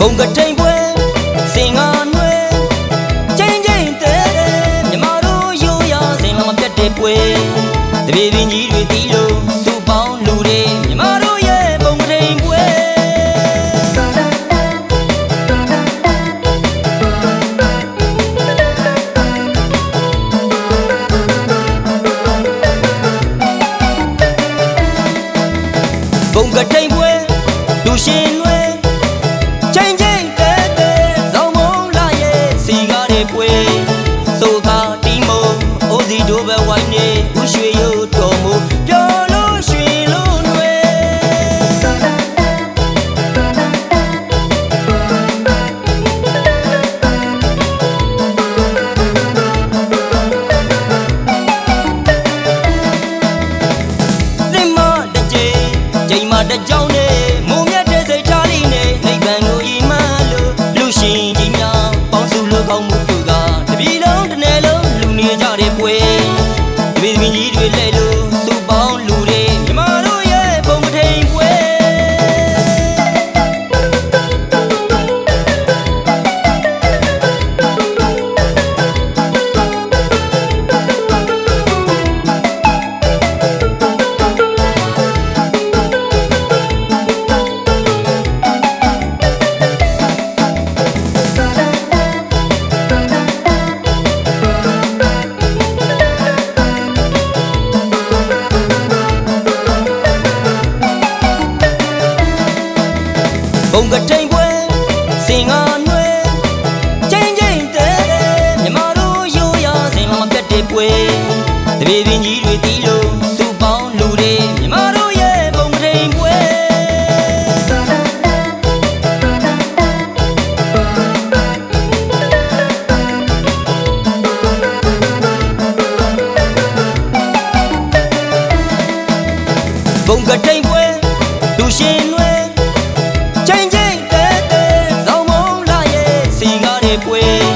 bông gật trên quê xin ngon quê. Trên trên tế nhà mau đu yêu yo xin lòng chất đẹp quê. Từ bên bên nhí đuôi lô su bao lù đê nhà mau đu bông gật trên ကတိန်ပွဲစင်ငါနွယ်ချင်းချင်းတဲမြမတို့ရိုးရစင်လာမပြတ်တဲ့ပွဲတပြေပင်ကြီးတွေတီးလို့စုပေါင်းလူတွေမြမတို့ရဲ့ဘုံကတိန်ပွဲဘုံကတိန်ပွဲလူရှင် bwe